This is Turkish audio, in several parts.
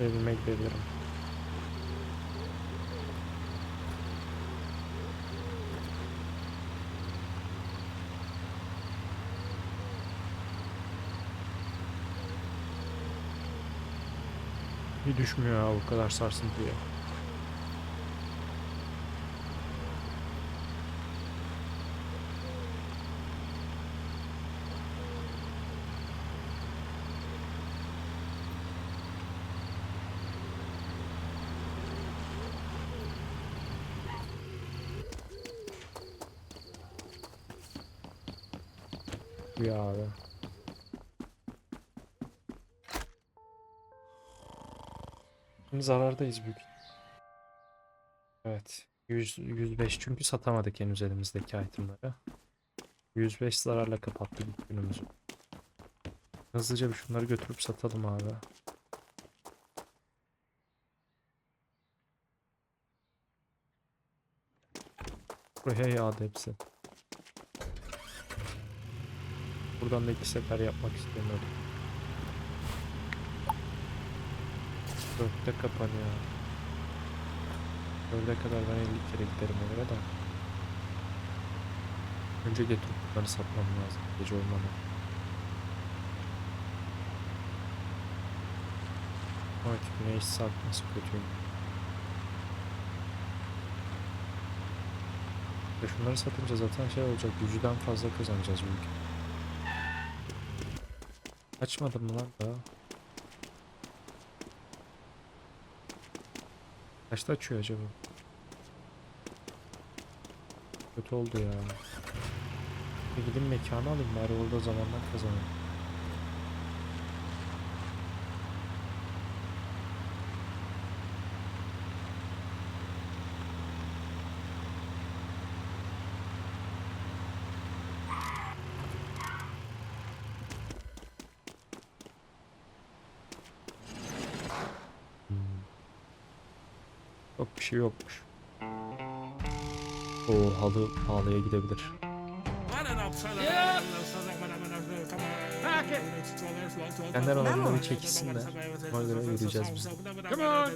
Evime gidebilirim. Bir düşmüyor ha bu kadar sarsıntıya. Ya abi. Şimdi zarardayız büyük. Evet. 100, 105 çünkü satamadık henüz elimizdeki itemları. 105 zararla kapattık günümüzü. Hızlıca bir şunları götürüp satalım abi. Buraya yağdı hepsi. Buradan da iki sefer yapmak istemiyorum. Dörtte kapanıyor. Dörde kadar ben 50 kere giderim oraya da. Önce getirip bunları satmam lazım gece olmadan. Evet güneş sarkması kötüyüm. Ve şunları satınca zaten şey olacak yüzden fazla kazanacağız bu ülke. Açmadım mı lan daha? Kaçta açıyor acaba? Kötü oldu ya. Gidin mekanı alayım bari orada zamandan kazanayım. Bir şey yokmuş. O halı pahalıya gidebilir. Kendi aralarında bir çekilsin de ona göre yürüyeceğiz biz. Come on.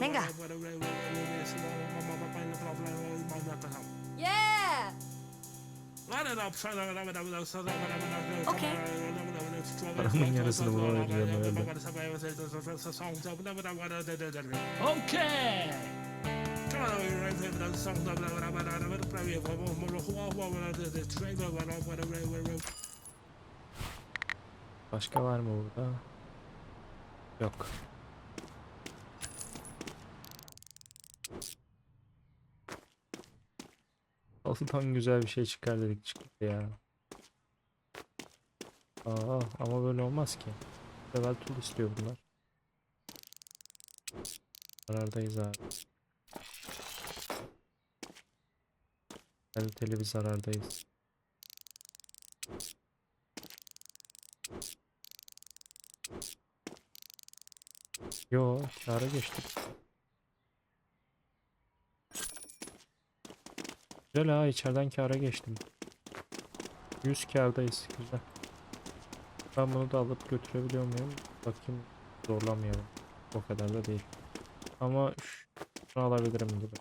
Venga. Yeah. Okay. Paramın yarısını buna vereceğim herhalde. Okay. Başka var mı burada? Yok. Altıdan güzel bir şey çıkar dedik çıktı ya. Aa, ama böyle olmaz ki. Level tool istiyor bunlar. Zarardayız abi. Kaliteli bir zarardayız. Yo, kâra geçtik. Güzel ha, içeriden kâra geçtim. 100 kârdayız, güzel. Ben bunu da alıp götürebiliyor muyum? Bakayım, zorlamayalım. O kadar da değil. Ama şunu alabilirim gibi.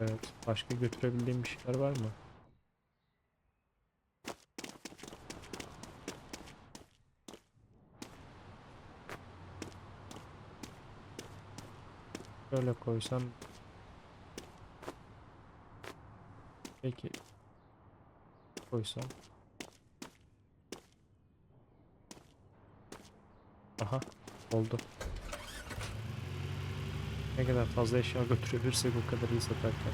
Evet, başka götürebildiğim bir şeyler var mı? Şöyle koysam Peki. Koysam. Aha oldu. Ne kadar fazla eşya götürebilirsek o kadar iyi satarken.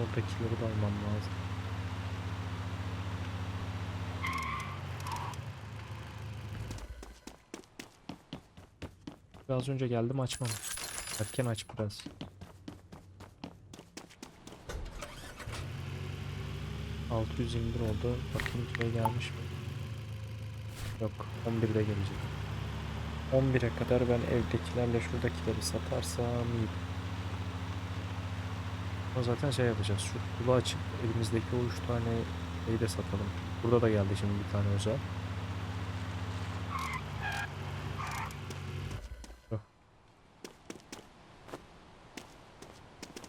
Oradakileri de almam lazım Az önce geldim açmam. Erken aç biraz. Altı yüz indir oldu. Bakayım şey gelmiş mi? Yok 11'de gelecek. 11'e kadar ben evdekilerle şuradakileri satarsam iyi. Ama zaten şey yapacağız. Şu kulu açıp elimizdeki o 3 tane şeyi de satalım. Burada da geldi şimdi bir tane özel.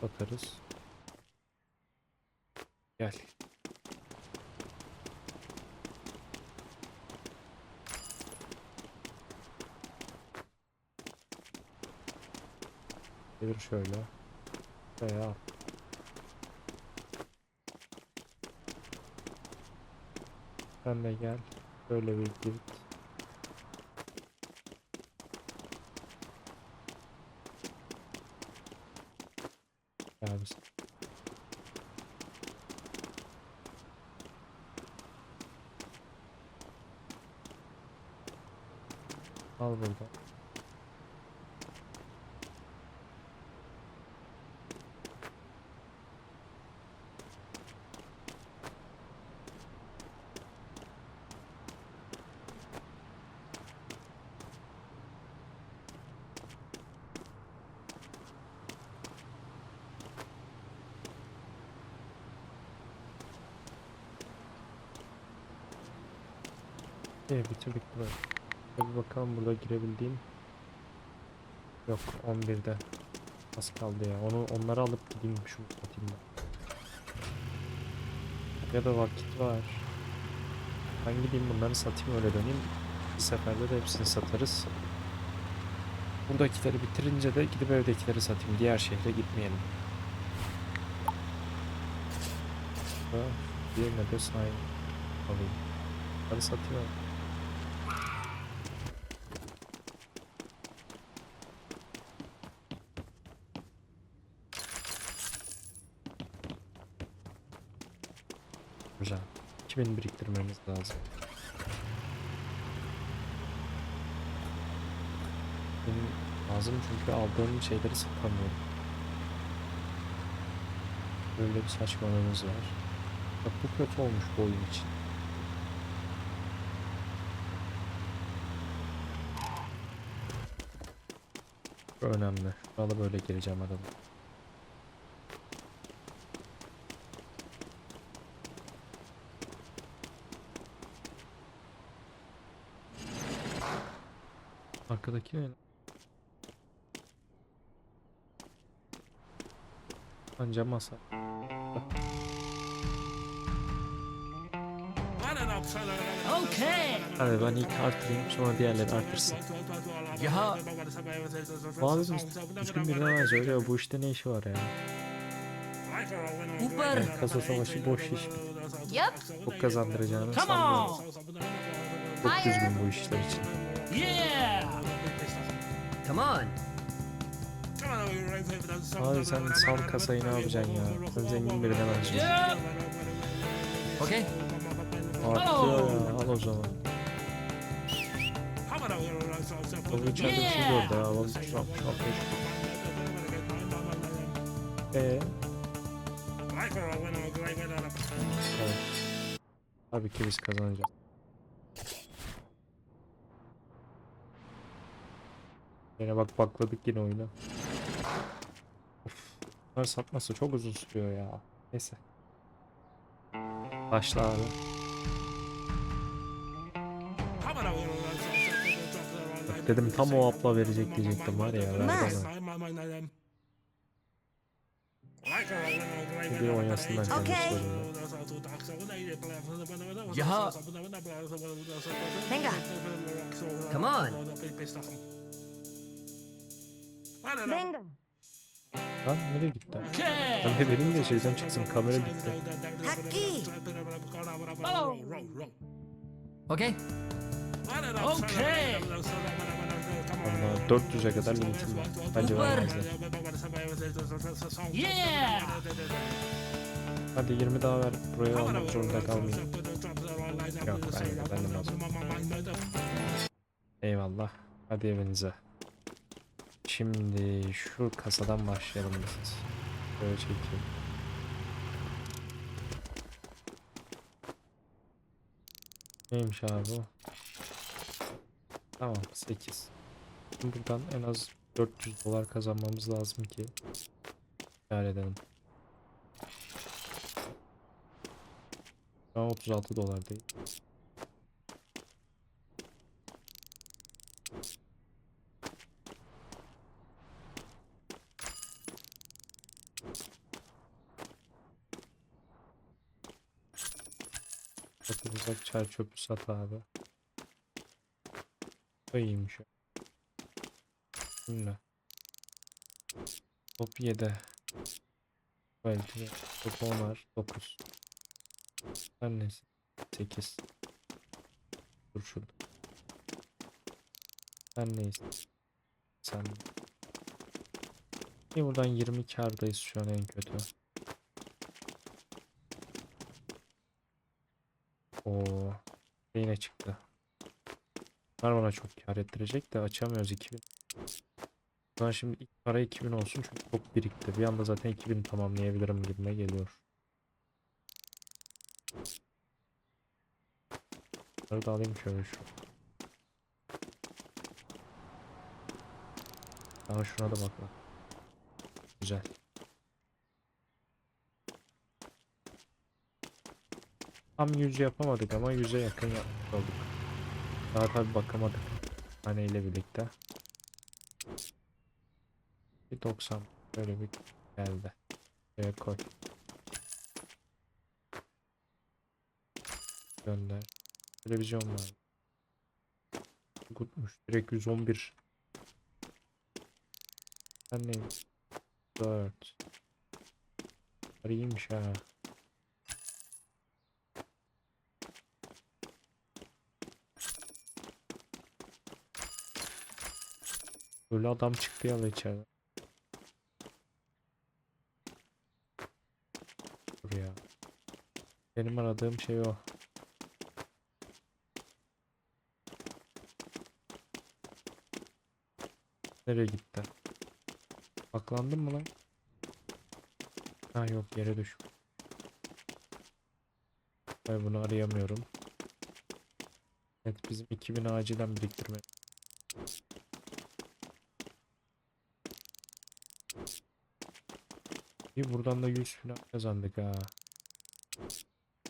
Satarız. Gel. Çevir şöyle. Veya. Sen de gel. Böyle bir git. Gel biz. Al burada. İyi bitirdik burayı. Bakalım burada girebildiğim. Yok 11'de. Az kaldı ya. Onu onları alıp gideyim şu satayım ben. Ya da vakit var. Ben gideyim bunları satayım öyle döneyim. Bir seferde de hepsini satarız. Buradakileri bitirince de gidip evdekileri satayım. Diğer şehre gitmeyelim. Diğerine de sahip alayım. Hadi satayım abi. Güzel. 2000 biriktirmemiz lazım. Benim lazım çünkü aldığım şeyleri satamıyorum. Böyle bir saçmalığımız var. Bak bu kötü olmuş bu oyun için. Bu önemli. Şuralı böyle gireceğim adamı. Arkadaki ne? Anca masa. Okay. Hadi ben ilk artırayım sonra diğerleri artırsın. Ya abi düzgün birine benziyor ya bu işte ne işi var ya? Uber. Yani kasa savaşı boş iş. Yep. Çok kazandıracağını Come sanmıyorum. Çok düzgün bu işler için. Yeah. Come on. Abi sen sal kasayı ne yapacaksın ya? Sen zengin birine benziyorsun. Yeah. Okay. Artıyor ya al o zaman. O içeride bir şey gördü ya. Oğlum şap şap şap. Eee? Evet. Tabii ki biz kazanacağız. Yine bak bakladık yine oyunu. Of. Bunlar satması çok uzun sürüyor ya. Neyse. Başla abi. Bak dedim tam o apla verecek diyecektim var ya. Verdi ona. Bir oynasınlar kendisi Okay. Ya. Venga. Come on. Venga. Lan nereye gitti? Okay. Ben de şeyden çıksın kamera gitti. Aquí. Oh. Okay. Okay. Valla 400'e kadar limitim var. Bence vermezler. Yeah. Hadi 20 daha ver. Buraya almak zorunda kalmayayım. Yok ben de ben de lazım. Eyvallah. Hadi evinize. Şimdi şu kasadan başlayalım biz. Böyle çekeyim. Neymiş abi bu? Tamam 8. Buradan en az 400 dolar kazanmamız lazım ki kâr edelim. Şu an 36 dolar değil. Satılacak çay çöpü sat abi. Bu iyiymiş. Şimdi. Top 7. Belki top 10'ar 9. Her neyse. 8. Dur şurada. Her neyse. Sen. İyi buradan 20 kardayız şu an en kötü. Oo. Yine çıktı. Bunlar bana çok kar ettirecek de açamıyoruz 2000. Ben şimdi ilk para 2000 olsun çünkü çok birikti. Bir anda zaten 2000 tamamlayabilirim gibime geliyor. Bunları da alayım şöyle şu. Daha şuna da bak bak. Güzel. Tam 100 yapamadık ama 100'e yakın yapmış olduk. Daha tabi bakamadık. Haneyle birlikte. Bir 90 böyle bir geldi. Şuraya koy. Gönder. Televizyon var. Gutmuş. Direkt 111. Ben neyim? 4. İyiymiş ha. Böyle adam çıktı ya içeriden. Dur ya. Benim aradığım şey o. Nereye gitti? Aklandın mı lan? Ha yok yere düş. Ben bunu arayamıyorum. Evet bizim 2000 acilen biriktirme. İyi buradan da 100 falan kazandık ha.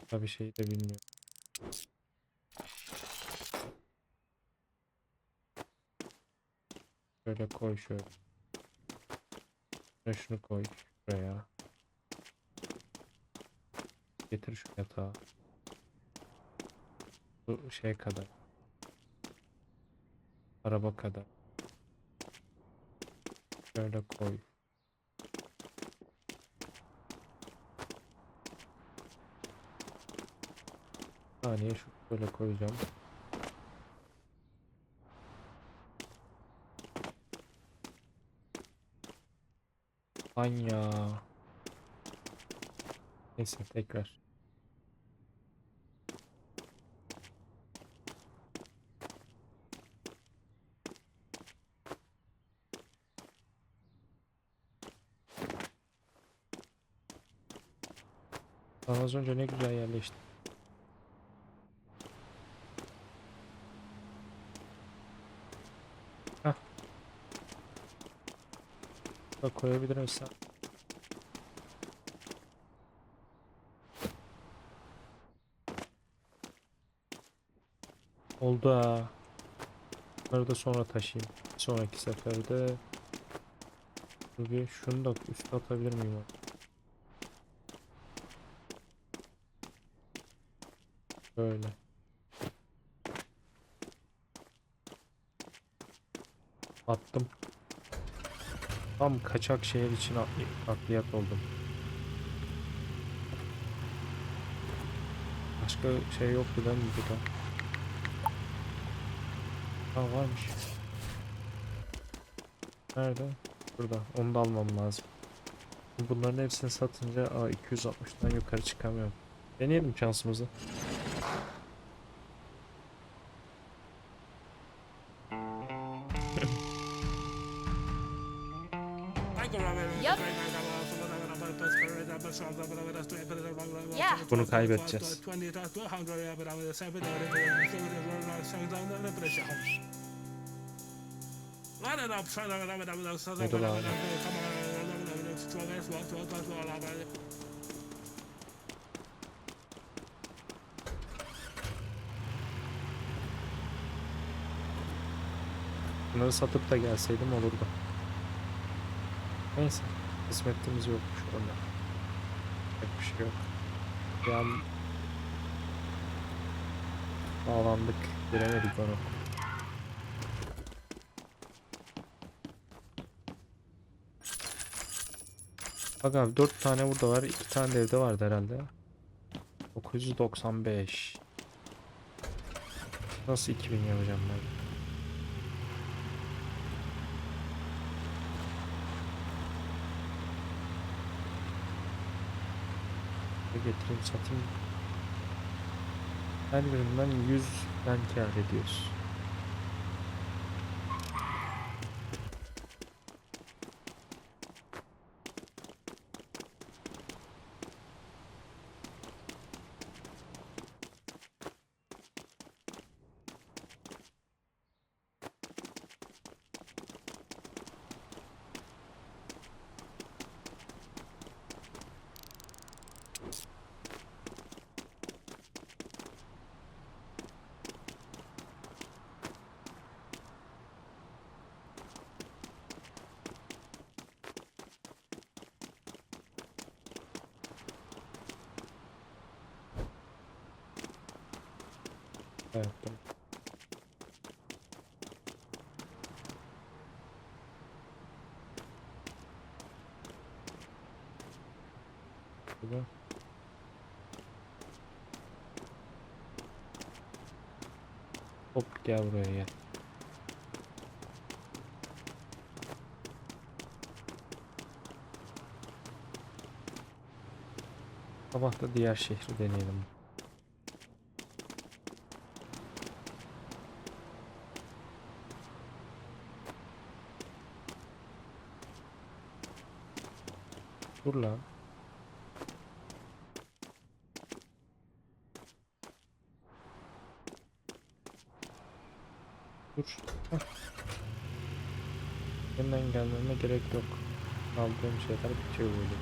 Tabii şey de bilmiyorum. Şöyle koy şöyle. Şöyle şunu koy şuraya. Getir şu yatağı. Bu şey kadar. Araba kadar. Şöyle koy. Saniye şu böyle koyacağım. Lan ya. Neyse tekrar. Az önce ne güzel yerleşti. Da koyabilir misin? Oldu ha. Bunları da sonra taşıyayım. Sonraki seferde. Bir şunu da üste atabilir miyim? Böyle. Attım. Tam kaçak şehir için nakliyat oldum. Başka şey yoktu değil mi burada? Ha varmış. Nerede? Burada. Onu da almam lazım. Bunların hepsini satınca aa, 260'dan yukarı çıkamıyorum. Deneyelim şansımızı. Bunu kaybedeceğiz. Neydi lan? Bunları satıp da gelseydim olurdu. Neyse. Kısmetimiz yokmuş orada. Pek bir şey yok. Bir an bağlandık. Giremedik onu. Bak abi 4 tane burada var. 2 tane de evde vardı herhalde. 995. Nasıl 2000 yapacağım ben? Getireyim satayım. Her birinden 100'den kâr ediyoruz. Evet. tamam. Burada. Hop gel buraya gel. Sabah da diğer şehri deneyelim. Dur lan. Dur. Heh. Gelmeme gerek yok. Aldığım şeyler bitiyor böyle.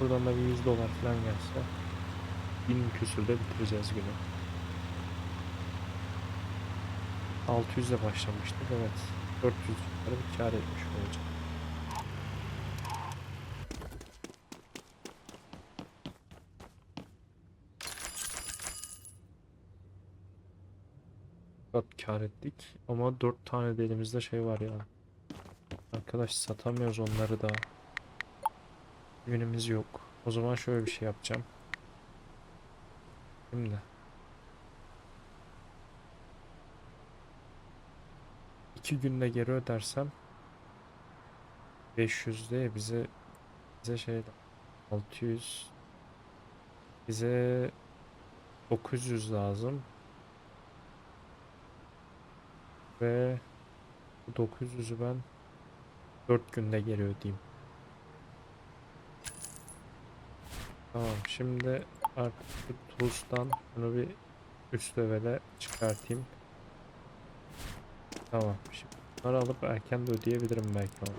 Buradan da bir 100 dolar falan gelse 1000 küsürde bitireceğiz günü. 600 ile başlamıştık evet. 400 yukarı bir kar etmiş olacak. Kar ettik ama 4 tane de elimizde şey var ya. Arkadaş satamıyoruz onları da. Günümüz yok. O zaman şöyle bir şey yapacağım. Şimdi. iki günde geri ödersem 500 de bize bize şey 600 bize 900 lazım. Ve bu 900'ü ben 4 günde geri ödeyeyim. Tamam şimdi artık şu Tools'tan bunu bir üst levele çıkartayım. Tamam şimdi bunları alıp erken de ödeyebilirim belki onu.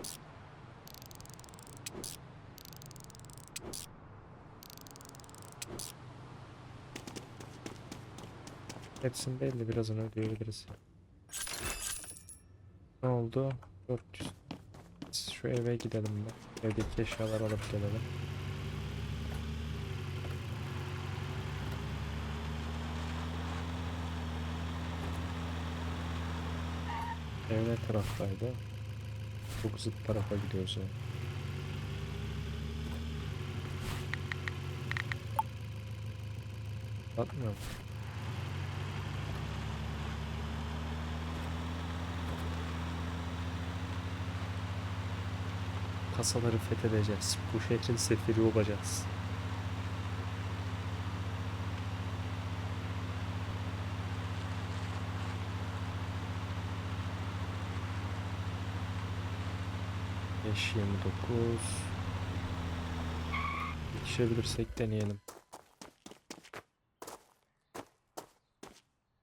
Hepsini değil de birazını ödeyebiliriz. Ne oldu? 400. Biz şu eve gidelim de. Evdeki eşyaları alıp gelelim. Ev ne taraftaydı? Çok zıt tarafa gidiyoruz ya. Atmıyor mu? Kasaları fethedeceğiz. Bu şehrin sefiri olacağız. Beş yirmi dokuz. Yetişebilirsek deneyelim.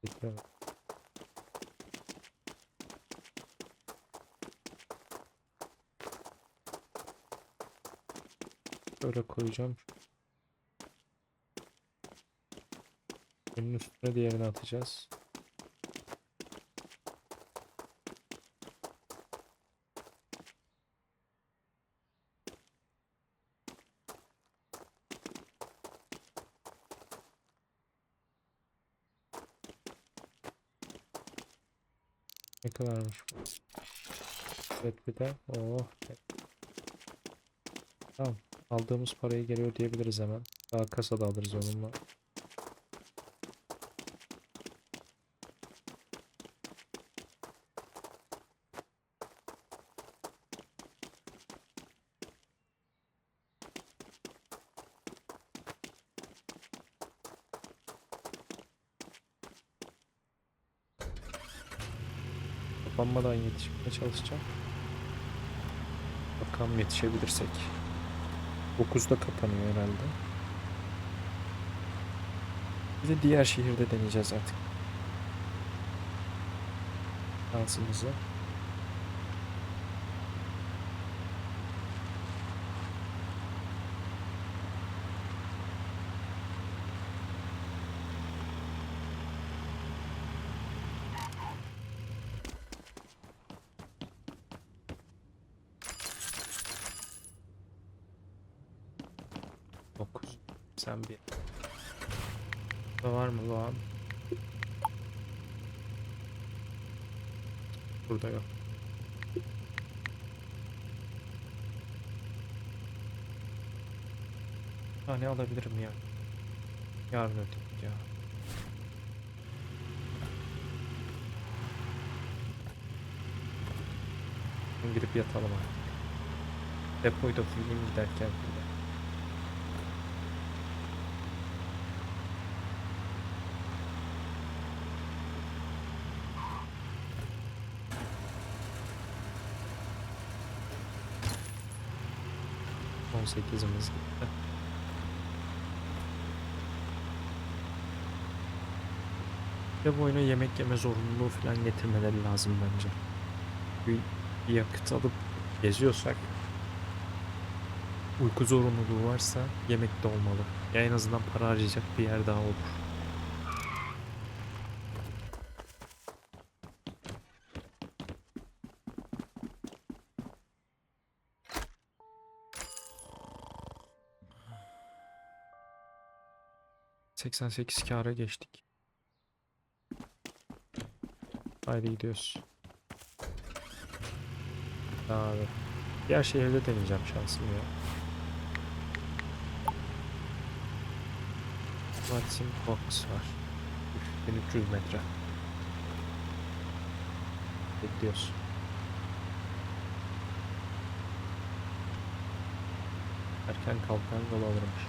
Bekle. Böyle koyacağım. Bunun üstüne diğerini atacağız. Ne kadarmış bu? Evet bir de. Oh. Tamam. Aldığımız parayı geri ödeyebiliriz hemen. Daha kasada alırız onunla. Kapanmadan yetişmeye çalışacağım. Bakalım yetişebilirsek. 9'da kapanıyor herhalde. Bir de diğer şehirde deneyeceğiz artık. Şansımızı. 81. Burada var mı lan? Burada yok. Ha ne alabilirim ya? Yarın ödeyim ya. Gidip yatalım artık. Depoyu da fulleyim giderken fulleyim. 8'imiz gitti. Ve bu oyuna yemek yeme zorunluluğu falan getirmeleri lazım bence. Bir yakıt alıp geziyorsak uyku zorunluluğu varsa yemek de olmalı. Ya en azından para harcayacak bir yer daha olur. ...88 kâra geçtik. Haydi gidiyoruz. Abi. Diğer şehirde deneyeceğim şansımı ya. Martin Box var. 1300 metre. Bekliyoruz. Erken kalkan yol alırmış.